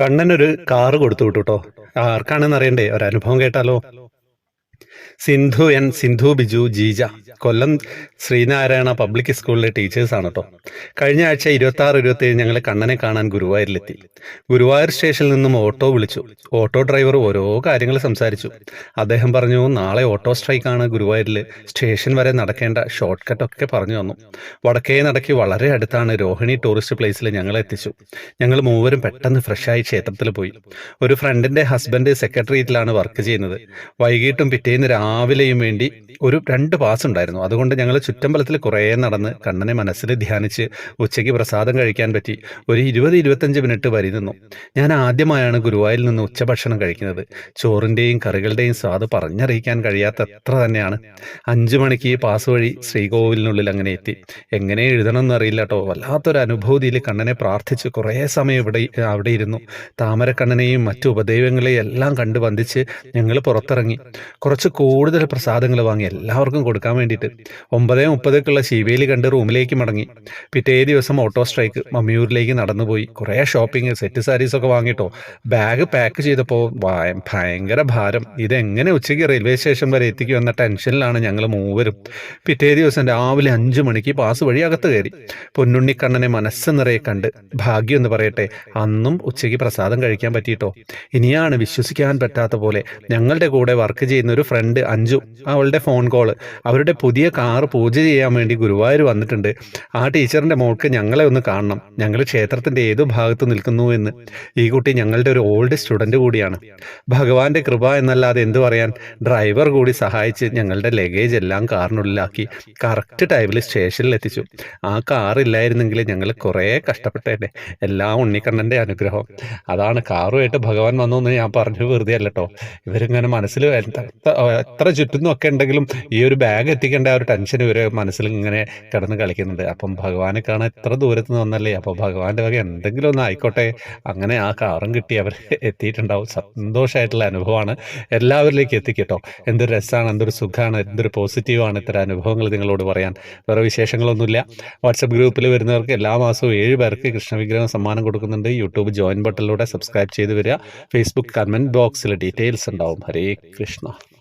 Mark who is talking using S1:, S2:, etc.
S1: കണ്ണനൊരു car കൊടുത്തു വിട്ടു കേട്ടോ ആർക്കാണെന്ന് അറിയണ്ടേ? ഒരനുഭവം കേട്ടാലോ? സിന്ധു എൻ സിന്ധു ബിജു ജീജ കൊല്ലം ശ്രീനാരായണ പബ്ലിക് സ്കൂളിലെ ടീച്ചേഴ്സാണ് കേട്ടോ കഴിഞ്ഞ ആഴ്ച ഇരുപത്തി ആറ് ഇരുപത്തി ഏഴ് ഞങ്ങൾ കണ്ണനെ കാണാൻ ഗുരുവായൂരിലെത്തി. ഗുരുവായൂർ സ്റ്റേഷനിൽ നിന്നും ഓട്ടോ വിളിച്ചു. ഓട്ടോ ഡ്രൈവർ ഓരോ കാര്യങ്ങൾ സംസാരിച്ചു. അദ്ദേഹം പറഞ്ഞു നാളെ ഓട്ടോ സ്ട്രൈക്കാണ് ഗുരുവായൂരിൽ സ്റ്റേഷൻ വരെ നടക്കേണ്ട ഷോർട്ട് കട്ടൊക്കെ പറഞ്ഞു തന്നു. വടക്കേ നടക്കി വളരെ അടുത്താണ് രോഹിണി ടൂറിസ്റ്റ് പ്ലേസിൽ ഞങ്ങളെ എത്തിച്ചു. ഞങ്ങൾ മൂവരും പെട്ടെന്ന് ഫ്രഷായി ക്ഷേത്രത്തിൽ പോയി. ഒരു ഫ്രണ്ടിന്റെ ഹസ്ബൻഡ് സെക്രട്ടേറിയറ്റിലാണ് വർക്ക് ചെയ്യുന്നത്. വൈകിട്ടും പിറ്റേന്ന് രാവിലെയും വേണ്ടി ഒരു രണ്ട് പാസ് ഉണ്ടായിരുന്നു. അതുകൊണ്ട് ഞങ്ങൾ ചുറ്റമ്പലത്തിൽ കുറേ നടന്ന് കണ്ണനെ മനസ്സിൽ ധ്യാനിച്ച് ഉച്ചയ്ക്ക് പ്രസാദം കഴിക്കാൻ പറ്റി. ഒരു ഇരുപത് ഇരുപത്തഞ്ച് മിനിറ്റ് വരി നിന്നു. ഞാൻ ആദ്യമായാണ് ഗുരുവായൂരിൽ നിന്ന് ഉച്ചഭക്ഷണം കഴിക്കുന്നത്. ചോറിന്റെയും കറികളുടെയും സ്വാദ് പറഞ്ഞറിയിക്കാൻ കഴിയാത്ത എത്ര തന്നെയാണ്. അഞ്ചു മണിക്ക് പാസ് വഴി ശ്രീകോവിലിനുള്ളിൽ അങ്ങനെ എത്തി. എങ്ങനെ എഴുതണമെന്ന് അറിയില്ല കേട്ടോ വല്ലാത്തൊരു അനുഭൂതിയിൽ കണ്ണനെ പ്രാർത്ഥിച്ച് കുറേ സമയം ഇവിടെ അവിടെ ഇരുന്നു. താമരക്കണ്ണനെയും മറ്റു ഉപദൈവങ്ങളെയും എല്ലാം കണ്ട് വന്ദിച്ച് ഞങ്ങൾ പുറത്തിറങ്ങി. കുറച്ച് കൂടുതൽ പ്രസാദങ്ങൾ വാങ്ങി എല്ലാവർക്കും കൊടുക്കാൻ വേണ്ടിയിട്ട്. ഒമ്പതേ മുപ്പതൊക്കെയുള്ള ശിവേലി കണ്ട് റൂമിലേക്ക് മടങ്ങി. പിറ്റേ ദിവസം ഓട്ടോ സ്ട്രൈക്ക് മമ്മിയൂരിലേക്ക് നടന്നുപോയി. കുറേ ഷോപ്പിംഗ് സെറ്റ് സാരീസൊക്കെ വാങ്ങിയിട്ടോ ബാഗ് പാക്ക് ചെയ്തപ്പോൾ ഭയ- ഭയങ്കര ഭാരം. ഇതെങ്ങനെ ഉച്ചയ്ക്ക് റെയിൽവേ സ്റ്റേഷൻ വരെ എത്തിക്കും എന്ന ടെൻഷനിലാണ് ഞങ്ങൾ മൂവരും. പിറ്റേ ദിവസം രാവിലെ അഞ്ചു മണിക്ക് പാസ് വഴി അകത്ത് കയറി. പൊന്നുണ്ണിക്കണ്ണനെ മനസ്സ് നിറയെ കണ്ട് ഭാഗ്യം എന്ന് പറയട്ടെ അന്നും ഉച്ചയ്ക്ക് പ്രസാദം കഴിക്കാൻ പറ്റിയിട്ടോ? ഇനിയാണ് വിശ്വസിക്കാൻ പറ്റാത്ത പോലെ ഞങ്ങളുടെ കൂടെ വർക്ക് ചെയ്യുന്ന ഒരു ഫ്രണ്ട് അഞ്ജു അവളുടെ ഫോൺ കോൾ അവരുടെ പുതിയ കാർ പൂജ ചെയ്യാൻ വേണ്ടി ഗുരുവായൂർ വന്നിട്ടുണ്ട്. ആ ടീച്ചറിന്റെ മോൾക്ക് ഞങ്ങളെ ഒന്ന് കാണണം. ഞങ്ങൾ ക്ഷേത്രത്തിന്റെ ഏതു ഭാഗത്ത് നിൽക്കുന്നു എന്ന്. ഈ കുട്ടി ഞങ്ങളുടെ ഒരു ഓൾഡ് സ്റ്റുഡന്റ് കൂടിയാണ്. ഭഗവാന്റെ കൃപ എന്നല്ലാതെ എന്തു പറയാൻ? ഡ്രൈവർ കൂടി സഹായിച്ച് ഞങ്ങളുടെ ലഗേജ് എല്ലാം കാറിനുള്ളിലാക്കി കറക്റ്റ് ടൈമിൽ സ്റ്റേഷനിൽ എത്തിച്ചു. ആ കാർ ഇല്ലായിരുന്നെങ്കിൽ ഞങ്ങൾ കുറേ കഷ്ടപ്പെട്ടേനെ. എല്ലാം ഉണ്ണിക്കണ്ണന്റെ അനുഗ്രഹം. അതാണ് കാറുമായിട്ട് ഭഗവാൻ വന്നു എന്ന് ഞാൻ പറഞ്ഞു വെറുതെ അല്ലട്ടോ ഇവരിങ്ങനെ മനസ്സിൽ എത്ര ചുറ്റും ചുറ്റുന്നും ഒക്കെ ഉണ്ടെങ്കിലും ഈ ഒരു ബാഗ് എത്തിക്കേണ്ട ആ ഒരു ടെൻഷൻ ഇവരെ മനസ്സിൽ ഇങ്ങനെ കിടന്ന് കളിക്കുന്നുണ്ട്. അപ്പം ഭഗവാനെ കാണാൻ എത്ര ദൂരത്ത് നിന്ന് വന്നല്ലേ? അപ്പൊ ഭഗവാന്റെ വക എന്തെങ്കിലും ഒന്ന് ആയിക്കോട്ടെ. അങ്ങനെ ആ കാറും കിട്ടി അവർ എത്തിയിട്ടുണ്ടാവും. സന്തോഷമായിട്ടുള്ള അനുഭവമാണ് എല്ലാവരിലേക്കും എത്തിക്കട്ടോ. എന്തൊരു രസമാണ് എന്തൊരു സുഖമാണ് എന്തൊരു പോസിറ്റീവാണ് ഇത്തരം അനുഭവങ്ങൾ നിങ്ങളോട് പറയാൻ. വേറെ വിശേഷങ്ങളൊന്നുമില്ല. വാട്സപ്പ് ഗ്രൂപ്പിൽ വരുന്നവർക്ക് എല്ലാ മാസവും ഏഴ് പേർക്ക് കൃഷ്ണവിഗ്രഹം സമ്മാനം കൊടുക്കുന്നുണ്ട്. യൂട്യൂബ് ജോയിൻ ബട്ടണിലൂടെ സബ്സ്ക്രൈബ് ചെയ്ത് വരിക. ഫേസ്ബുക്ക് കമന്റ് ബോക്സിൽ ഡീറ്റെയിൽസ് ഉണ്ടാവും. ഹരേ കൃഷ്ണ.